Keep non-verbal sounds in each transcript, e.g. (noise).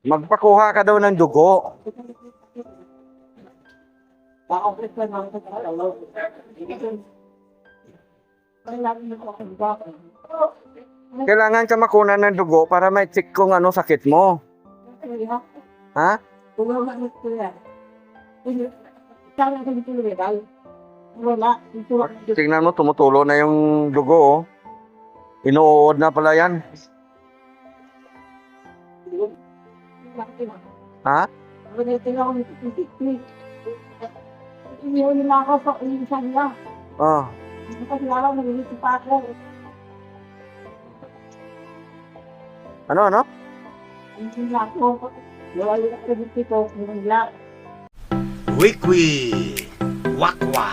Magpakuha ka daw ng dugo. Kailangan ka makuna ng dugo para may check kung ano sakit mo. Ha? Tingnan mo, tumutulo na yung dugo, oh. Inuod na pala yan. Ha? Ko nila ako sa insan lang. Oh. Hindi ko ako nagigit pa ako. Ano, ano? Hindi nila ako. Wala yung akredit ko. Nila. Wikwi, wakwa,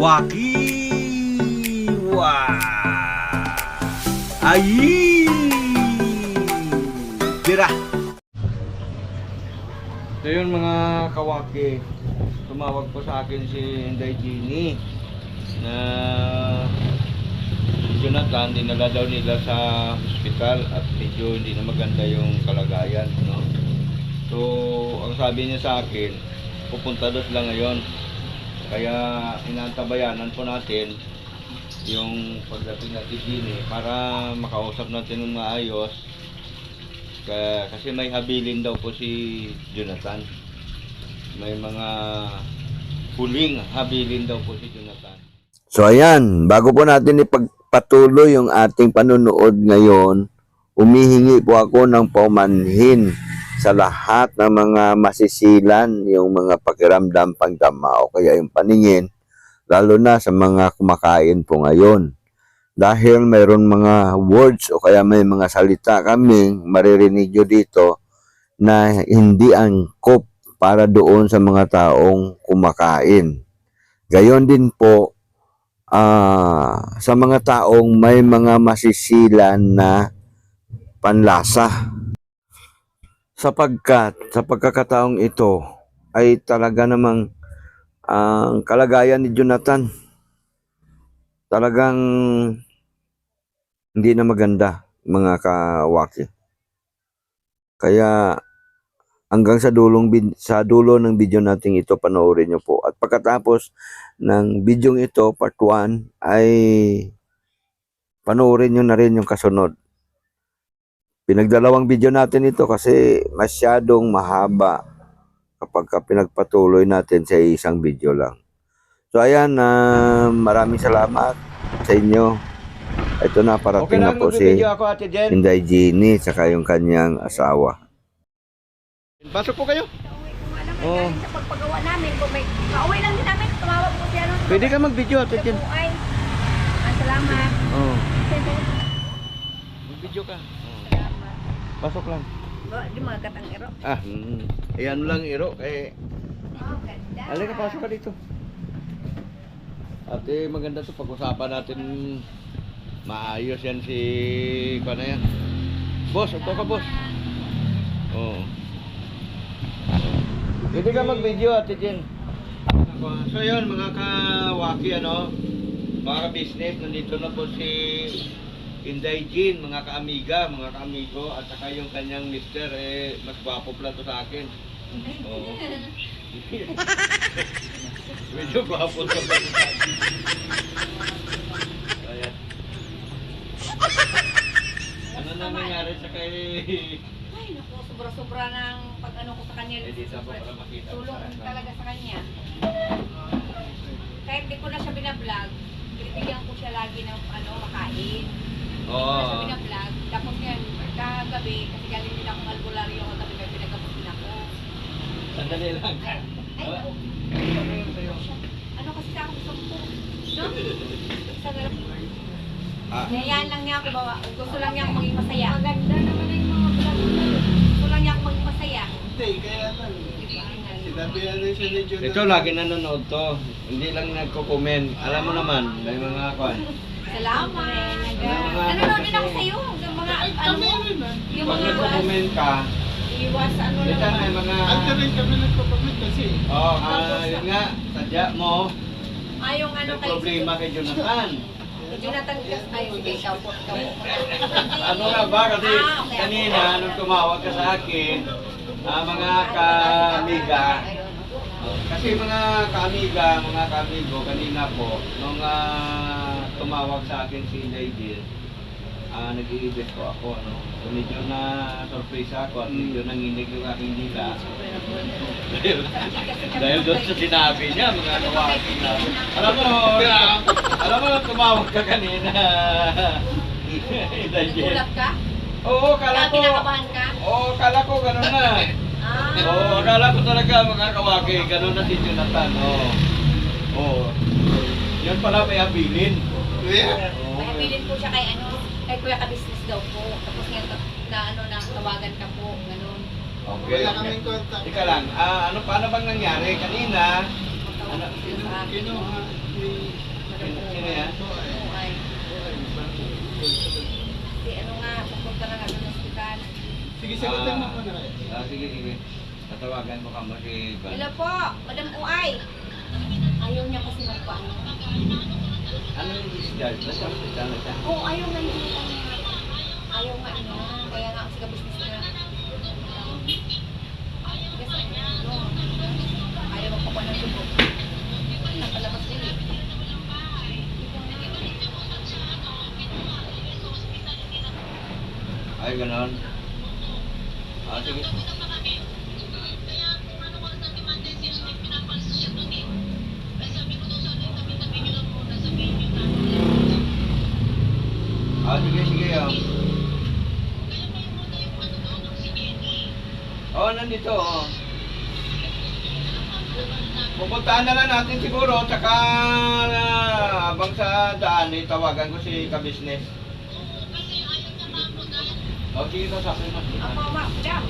wakiwa, ayi, tira. So yun mga kawaki, tumawag po sa akin si Inday Gini na Jonathan, dinala daw nila sa hospital at medyo hindi na maganda yung kalagayan. No? So, ang sabi niya sa akin, pupunta daw sila ngayon. Kaya inaantabayanan po natin yung pagdating natin Gini para makausap natin ng maayos Ka- kasi may habilin daw po si Jonathan. May mga huling habilin daw po si Jonathan. So ayan, bago po natin ipagpatuloy yung ating panunood ngayon, umihingi po ako ng paumanhin sa lahat ng mga masisilan, yung mga pakiramdam pagdama o kaya yung paningin, lalo na sa mga kumakain po ngayon. Dahil mayroon mga words o kaya may mga salita kaming maririnig nyo dito na hindi angkop para doon sa mga taong kumakain. Gayon din po, ah sa mga taong may mga masisilan na panlasa. Sapagkat sa pagkakataong ito ay talaga namang ang kalagayan ni Jonathan talagang hindi na maganda mga kawaki. Kaya hanggang sa dulong sa dulo ng video nating ito panoorin niyo po. At pagkatapos ng video ito, part 1, ay panoorin nyo na rin yung kasunod. Pinagdalawang video natin ito kasi masyadong mahaba kapag ka pinagpatuloy natin sa isang video lang. So ayan, ah, maraming salamat sa inyo. Ito na, parating na po si ako Ate Jen. Inday Jeannie saka yung kanyang asawa. Pasok po kayo. Oo. Oo. Sa pagpagawa namin, kung may kauwi lang din namin, tumawag po siya nun. Pwede ka mag-video Ate Jen. Ah, salamat. Oo. (laughs) Mag-video ka. Salamat. Pasok lang. Ba, Di mga katang ero. Ah, mm, ayan lang iro kay Oh, ganda. Halika, pasok ka dito. Ate, maganda to pag-usapan natin maayos yan si ano yan. Boss, upo ka boss. Oo. Pwede ka mag-video Ate Jen. So yun mga kawaki ano, mga ka-business, nandito na po si Inday Jean, mga ka-amiga, mga ka-amigo, at saka yung kanyang mister, eh, mas gwapo pala to sa akin. (laughs) Oo. (laughs) Medyo gwapo sa (laughs) akin. Ano na nangyari sa kay... Ay, naku, sobra-sobra ng pag ano ko sa kanya. Eh, di sa para makita. Tulong talaga sa kanya. Kahit di ko na siya binablog, binibigyan ko siya lagi ng ano, makain. Hindi ko na siya Oo. binablog. Tapos yan, kagabi, kasi galing din akong albularyo ako, gabi gabi pinagabot din ako. Sandali lang. Ay, Ah. oh, ano kasi sa akong sampu? No? Sa ganun. Ah. Nayaan lang niya ako bawa. Gusto lang niya ako maging masaya. Maganda naman yung mga vlog Gusto lang niya ako maging masaya. Hindi, kaya lang. Sinabi ano siya ni. Ito lagi nanonood to. Hindi lang nagko-comment. Alam mo naman, may mga kwan. Salamat. Nanonood din ako sa'yo. Yung mga, ano mo? Yung Pag mga nagko-comment ka, iwas, ano ito lang. may mga... Ante rin kami nagpapamit kasi. Oh, ah, yun nga, sadya mo, Ah, yung ano may kay problema kay Jonathan. Cas, ay, sige, ikaw po. Ano nga ba? Kasi Ah, kanina, nung tumawag ka sa akin, ah, mga kamiga, kasi mga kamiga, mga kamigo, kanina po, nung ah, tumawag sa akin si Lady, ah, nag-i-ibig ko ako, no? So, medyo na surprise ako at medyo nanginig yung aking dila. dahil, dahil doon sa sinabi niya, mga kawaki na. Alam mo, alam mo, tumawag ka kanina. (laughs) Nagulat ka? Oo, kala ko. kinakabahan ka? Oo, kala ko gano'n na. Ah. Oo, akala ko talaga mga kawaki, gano'n na si Jonathan. Oo. Oo. Yan pala may habilin. Yeah. Oo. May bilin po siya kay ano, kay Kuya ka-business daw po. Tapos nga na ano na tawagan ka po, ganun. Okay. Wala kaming contact. Teka lang, ah, ano paano bang nangyari kanina? Ano? Sino, sino yan? Oo, ay. Si ano nga, pupunta na nga sa ospital. Sige, sagutin mo Ah, muna. Ah, sige, sige. Tatawagan mo ka mo si Van. Hello po, Madam Uay. Ayaw niya kasi magpaano. Ano yung discharge? Nasa hospital na siya? Oo, ayaw nga niya. Ayaw nga niya. Kaya nga kasi ka-business na. Yes, ano. Ayaw magpakuha ng dugo. Napalabas din eh. Ay, ganon. Oh, nandito. Oh. Pupuntahan na lang natin siguro, tsaka ah, habang sa daan, eh, tawagan ko si ka-business. O, sige, sasakay na. Ako, ma, madam.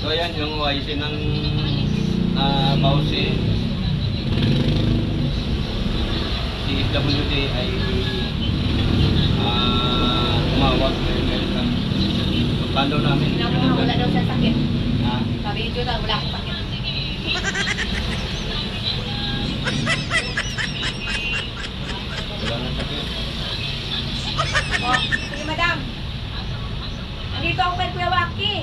So yan yung YC ng uh, Bausi. Si FWD ay uh, tumawag daw namin. Wala daw siya sakit. Ha? Sabi ni Jonathan, wala akong sakit. Wala na sakit. Oh, sige madam. Nandito ako kay Kuya Waki.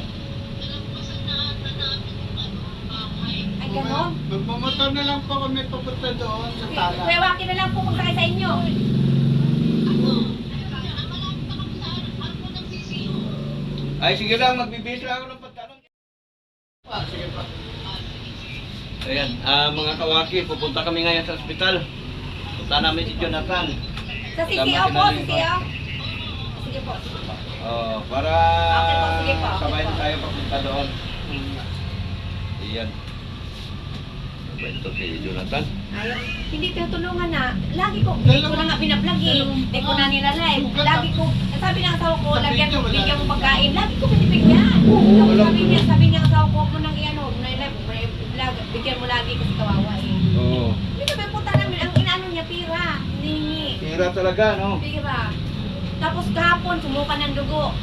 Ay, ganon. Magmamotor na lang po kami papunta doon sa tala. Kuya Waki na lang po magsakay sa inyo. Ay sige lang, magbibihis lang ako ng pagtanong. Ah, sige pa. Ayan, ah, mga kawaki, pupunta kami ngayon sa ospital. Punta namin si Jonathan. Sa CCO po, pa. CCO. Sige po. Oh, para Okay po, sige po, okay sabay na po. tayo papunta doon. Iyan. Ba ito si Jonathan? Ayaw. Hindi tinutulungan na. Lagi ko, hindi ko na nga binablog eh. Hindi ko na nilalive. Lagi ko, sabi ng asawa ko, lagyan ko, bigyan mo pagkain. Lagi ko binibigyan. Oo, sabi ko. niya, sabi niya asawa ko, mo nang iano, na live, vlog, bigyan mo lagi kasi kawawa eh. Oo. Hindi kami punta namin, ang inaano niya, pira. Hinihingi. Tira talaga, no? Pira. Tapos kahapon, sumuka ng dugo.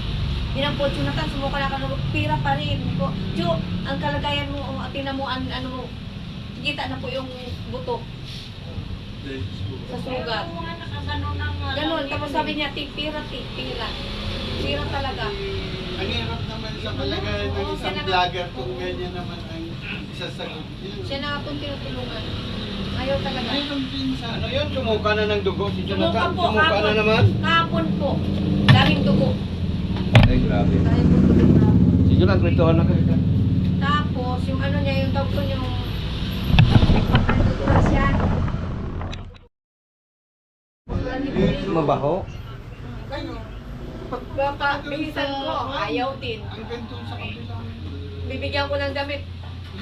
Dinampot yung natan, sumuka na ng dugo. Pira pa rin. Ko, Chu, ang kalagayan mo, oh, tingnan mo, ang ano mo, kita na po yung buto sa sugat. Ganon, tapos sabi niya, tipira, tipira. Pira talaga. Ang hirap naman sa kalagayan ng isang vlogger kung ganyan naman ang isasagot Siya niya. na akong tinutulungan. Ayaw talaga. Mayroon din sa Ano yun? Sumuka na ng dugo si Jonathan? po, Sumuka na naman? Kahapon po. Daming dugo. Ay, grabe. Dugo kahapon. Si Jonathan, kwentuhan na kayo. Tapos, yung ano niya, yung tawag ko yung siya. Mabaho? Baka bihisan ko, ayaw din. Ang ganito sa kabila. Bibigyan ko ng damit.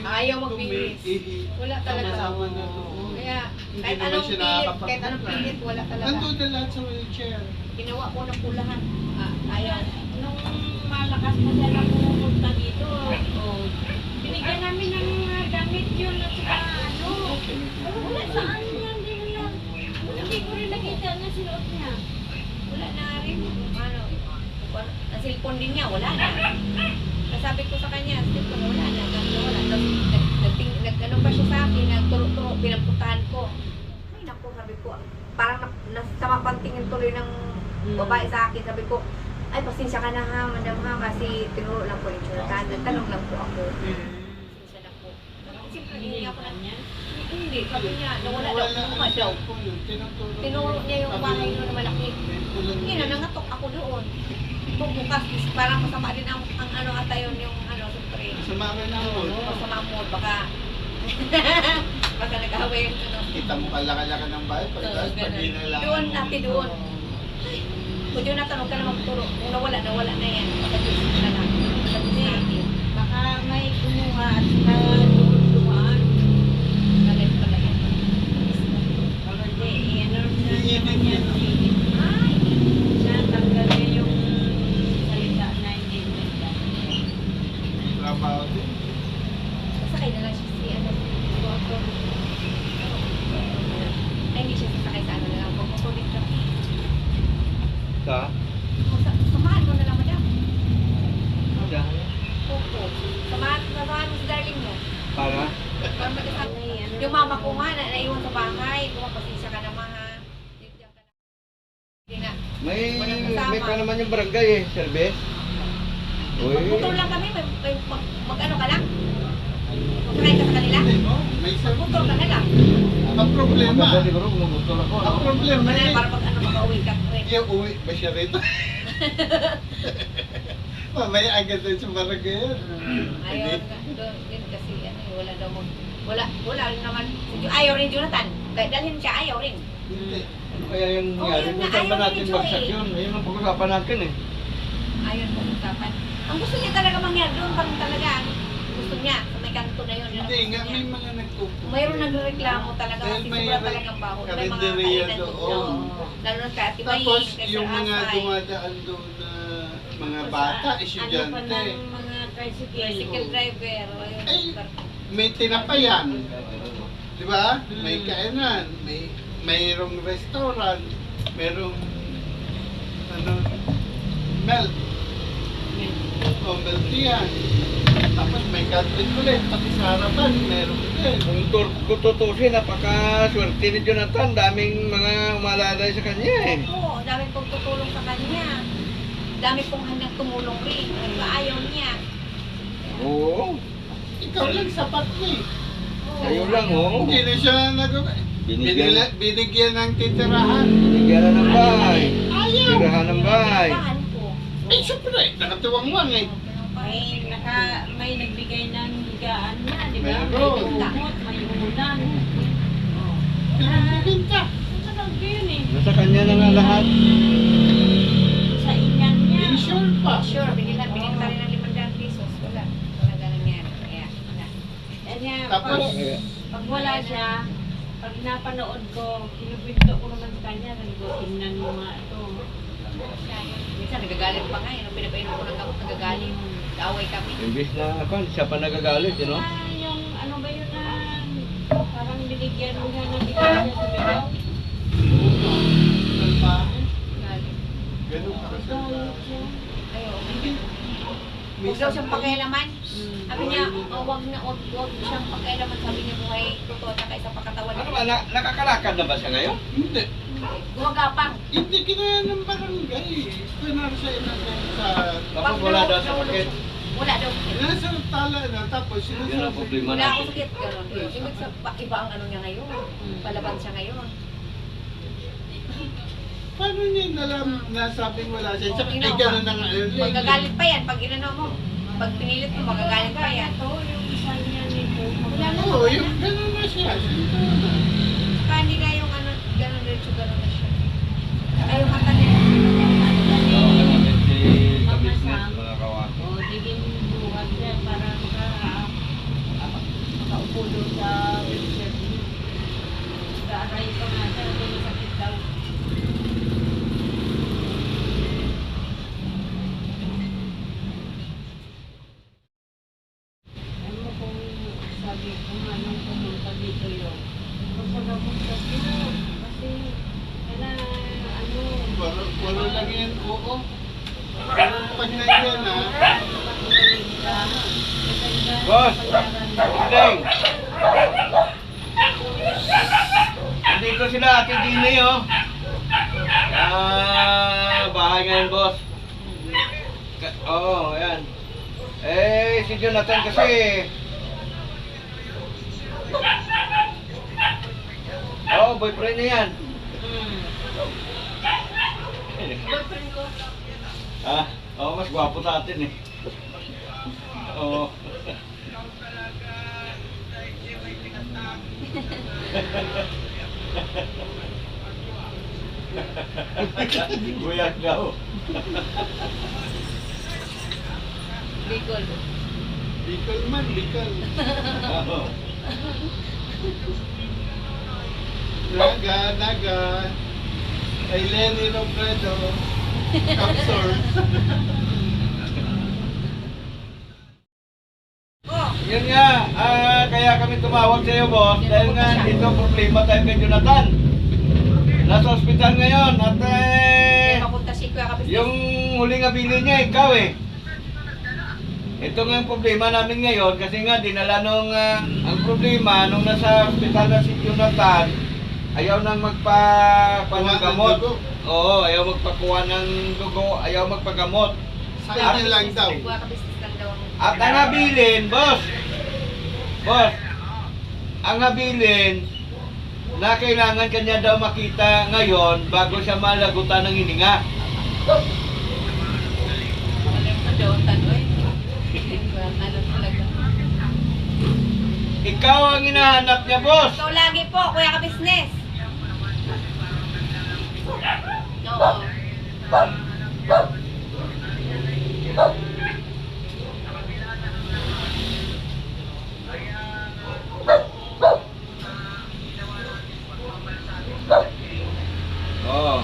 Ayaw magbihis. Ihi. Wala talaga. Kaya, kahit anong siya pilit, kahit anong pilit, wala talaga. Nandun na lahat sa wheelchair. Ginawa ko na pulahan. Ah, ayaw. Nung malakas na sila pumupunta dito, oh, binigyan namin ng mga damit yun at saka. Wala saan yan, hindi nila. Hindi ko rin nakita na sinuot niya. Wala na rin. Ano, cellphone din niya, wala na. Nasabi ko sa kanya, cellphone, wala na. Wala. Nag, nag, nagting- nag, ano pa siya sa akin, nagturo-turo, pinapuntahan ko. Ay, naku, sabi ko, parang na, nasama pantingin tuloy ng babae sa akin. Sabi ko, ay, pasensya ka na ha, madam ha, kasi tinuro lang po yung Jonathan. Nagtanong lang po ako. Pasensya na po. Siyempre, hindi ako na niya. Hindi, sabi niya, nawala daw, kumuha daw. yun. Tinuro niya yung bahay doon na malaki. Hindi na, nangatok ako doon. Bukas, parang masama din ang, ang ano ata yun, yung ano, siyempre. Sumama na ako. Masama mo, baka, (laughs) baka nag-away yung ano. Kita mo kalaki-laki ng bahay. Pagkas pag ganun. ginala. Doon, ate, doon. Kung yun natanong ka na magturo, kung nawala, nawala na yan. Pagkatapos na lang. Baka may kumuha at saka doon dumaan. Galit pala yan. Hindi, ano na yun. Ay, Siya tanggal niya yung salita na hindi maganda. Trabaho din. sasakay na lang siya si ano, si Otto. Ay, hindi siya sasakay sa ano na lang. Pagkukulit lang. Sa? Sa- Samahan mo na lang, madam. Sa? Opo. Samahan, samahan mo si darling mo. Para? Para magkasama. Ay, ano Yung mama ko nga, na naiwan sa bahay. Kung pasensya ka naman ha. Diyan ka na. Hindi na. May, Pa naman yung barangay eh, service. Uy. Magputol lang kami. May, may, mag, mag ano ka lang? Magkakain ka sa kanila? Hindi, Magputol ka na lang. Ang problema. Maganda siguro kung magutol ako. Ang problema Para, eh. para pag ano, mag-uwi ka. Yung uwi ba siya rito? (laughs) Mamaya agad din sa barangay. Ayaw nga. Doon, yun kasi ano, eh, wala daw. Wala, wala rin naman. Ayaw rin Jonathan. Dalhin siya, ayaw rin. Hindi. Ano kaya yung Oo, nangyari? yun Kung saan ba natin bagsak yun? Ayun ang pag-usapan natin eh. Ayaw po usapan. Ang gusto niya talaga mangyari doon pa rin talaga. Gusto niya, sa may kanto na yun. yun Hindi nga, may mga nagkukuha. Mayroon nagreklamo talaga kasi may sobra re- talagang baho. May mga kainan doon. Lalo na sa Ate May, Tapos yung mga dumadaan doon na mga bata, ah, Ano pa estudyante, ng mga tricycle. Driver. yun. Ay. may tinapayan. Di ba? May Mm. kainan, may mayroong restaurant, mayroong ano, milk, o milk yan. Tapos may canteen ulit, pati sa harapan, meron din. Kung, tur kung tutusin, napaka-swerte ni Jonathan. Daming mga umalalay sa kanya eh. Oo, dami pong tutulong sa kanya. Dami pong handang tumulong rin. Diba, ayaw niya. Oo. Ikaw lang sapat mo eh. Ayun lang, ayaw oo. Hindi na siya nag Binigyan, binigyan, binigyan ng titirahan. binigyan na ng bahay. Ayaw! Tirahan ng bahay. Eh, syempre, nakatuwang-wang eh. May, naka, may nagbigay ng higaan niya, di ba? May Meron. kumot, may ulan. Oh. Pinagbibinta. Sarap yun eh. Nasa kanya na nga lahat. Sa inyan niya. Insure pa. Sure, binilan, binenta rin ng 500 pesos. Wala. Wala na nangyari. Kaya, wala. Kanya, Tapos, pag, pag wala siya, pag napanood ko, kinubinto ko naman sa kanya, sabi ko, tingnan mo nga ito. Minsan nagagalit pa nga. Yung pinapainom ko ng gamot, nagagalit. Kaaway kami. Imbis na ako, siya pa nagagalit, you know? Ah, yung ano ba yun na parang binigyan mo siya ng detalye sa bigaw? Ganun siya. Ayaw. Huwag daw siyang pakialaman. Hmm. Sabi niya, oh, wag na, wag, wag siyang pakialaman. Sabi niya, buhay totoo na kaysa pakatawan. Ano ba, na, nakakalakad na ba siya ngayon? Hindi. Gumagapang. Hindi kinaya ng barangay. Pinar siya inagay sa... Wala daw sa sakit. Wala daw. Nasa tala na, tapos Yan ang sinasabi. problema Wala ako natin. sakit. Ganon. Ibig sa iba ang ano niya ngayon. Palaban siya ngayon. Paano niya nalam, nasabing wala siya? Tsaka Okay, ay no, gano'n na nga. yun. Magagalit pa yan. Pag inano mo, pag pinilit mo, magagalit pa yan. Ito, yung isa niya nito. Oo, yung gano'n na siya. Saka hindi na yung ano, ganon diretso, ganon na siya. Saka yung mata niya. Sa business, mga kawako. O, digin buhat niya para maka, makaupo doon sa wheelchair niya. Kaaray pa nga siya, may sakit daw. Ano mo kung sabi kung anong pumunta dito yun? Kung sa pumunta dito, kasi kaya ano, Wala, wala lang yan, oo. Pero pag na, Boss! Ding! Nandito sila, Ate Dini, oh. Ah, bahay ngayon, boss. Oo, oh, ayan. Eh, si Jonathan kasi... Oo, oh, boyfriend niya yan. Hmm. Boyfriend ko. Ah, oo, mas gwapo sa atin eh. Oo. Buyag daw. Bicol. Bicol man, Bicol. Oo. Naga, Naga. Kay Lenny Robredo. Capsor. Yun nga, ah, kaya kami tumawag sa iyo, boss. Dahil nga dito problema tayo kay Jonathan. Nasa ospital ngayon at eh, yung huling abili niya, ikaw eh. Ito nga ang problema namin ngayon kasi nga dinala nung ah, ang problema nung nasa ospital na si Jonathan ayaw nang magpa panagamot. dugo. Oo, ayaw magpakuha ng dugo, ayaw magpagamot. Sa kanya lang daw. At ang habilin, boss. Boss. Ang habilin na kailangan kanya daw makita ngayon bago siya malagutan ng hininga. Alam ko daw, tanoy. Talaga. Ikaw ang hinahanap niya, boss. Ikaw lagi po, Kuya Kabisnes. Oo. Oo.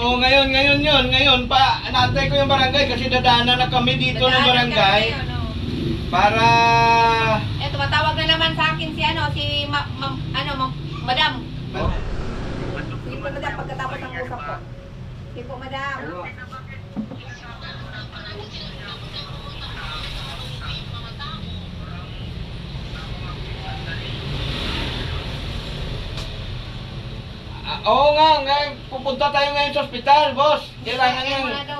Oo, ngayon, ngayon yun, ngayon pa, naantay ko yung barangay kasi dadaanan na kami dito ng barangay kami, ano. para Eh, tumatawag na naman sa akin si ano, si ma, ma, ano, ma, madam. Sige po, madam, pagkatapos ng usap ko. Sige po, madam. Ah, oo nga, ngayon, pupunta tayo ngayon sa ospital, boss. Kailangan Kaya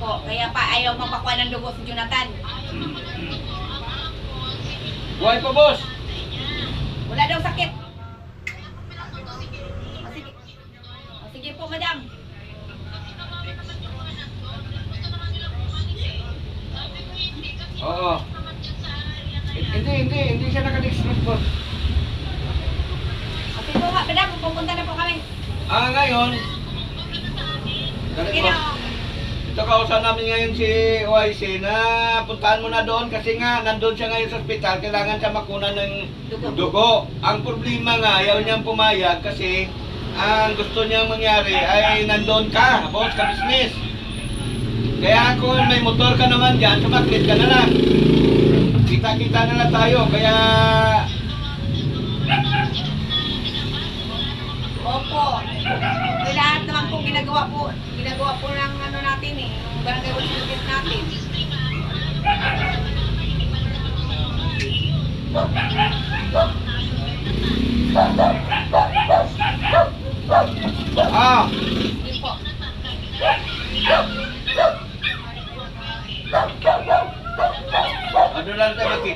opo. Kaya pa ayaw mapakuha ng dugo si Jonathan. Buhay pa, boss. Wala daw sakit. Ito kausap namin ngayon si OIC na puntahan mo na doon kasi nga nandun siya ngayon sa ospital, kailangan siya makuna ng Dugo. dugo. Ang problema nga, ayaw niyang pumayag kasi ang gusto niyang mangyari ay nandun ka, boss, ka business. Kaya kung may motor ka naman dyan, sumaklit ka na lang. Kita-kita na lang tayo, kaya... Opo. Lahat naman po ginagawa po. Ginagawa po ng natin eh. Yung barangay natin. Ah! Ano lang tayo sige.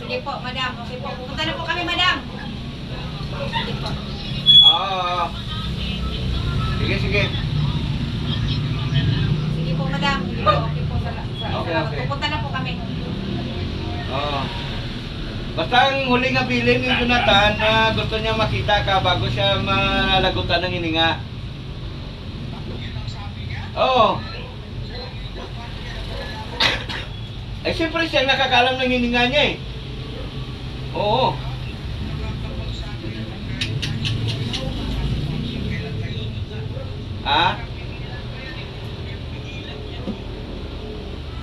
Sige po, madam. Okay po. Pupunta na po kami, madam. Sige po. Ah, Sige, sige. Sige po, madam. Sige po, okay po. Sa, sa, Okay, okay. Pupunta na po kami. Oo. Basta ang huling abilin ni Jonathan na gusto niya makita ka bago siya malagutan ng hininga. Oo. Eh, siyempre siya nakakalam ng hininga niya eh. Oo. Ha?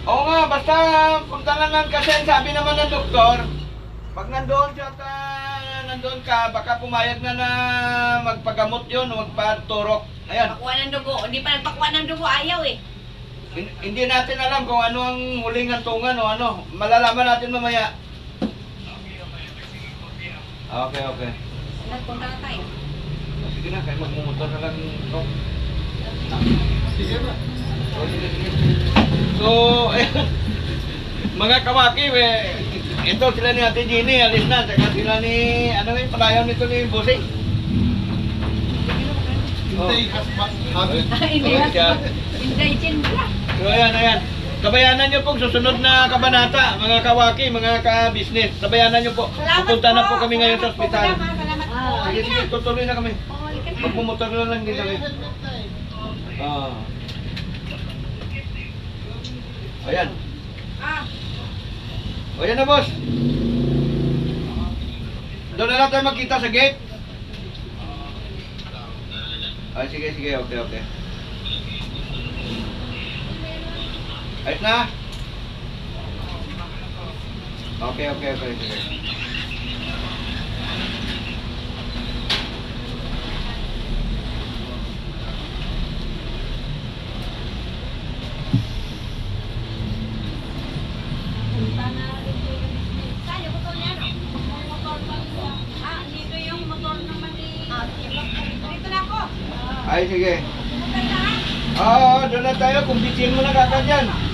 Oo nga, basta punta na lang kasi sabi naman ng doktor, pag nandoon siya at ah, nandoon ka, baka pumayag na na magpagamot yun o magpaturok. Ayan, Pakuha ng dugo. Hindi pa nagpakuha ng dugo. Ayaw eh. hin- hindi natin alam kung ano ang huling hantungan o ano. Malalaman natin mamaya. Okay, okay. Nagpunta na tayo. Ah, Sige na, kayo magmumotor na lang ito. So, eh, (laughs) mga kawaki, eh, ito sila ni Ate Ginny, alis na. Saka sila ni, ano yung palayaw nito ni Busing. Hintay hasbat. Habit. (laughs) Hindi Oh, na. siya. Hindi, chin ba? So, ayan, ayan. Sabayanan nyo po susunod na kabanata, mga kawaki, mga ka-business. Sabayanan nyo po. Salamat Pupunta na po kami ngayon sa Salamat po, ospital. Salamat po. Sige, sige, tutuloy na kami. Oh, na. Magmumotor na lang din kami. Ah. Ayan. Ah, O yan na, boss. Doon na lang tayo magkita sa gate. Ay, sige, sige, okay, okay. Ayos na? Okay, okay, okay, sige. Tayo. Kumpitin mo na kagad yan.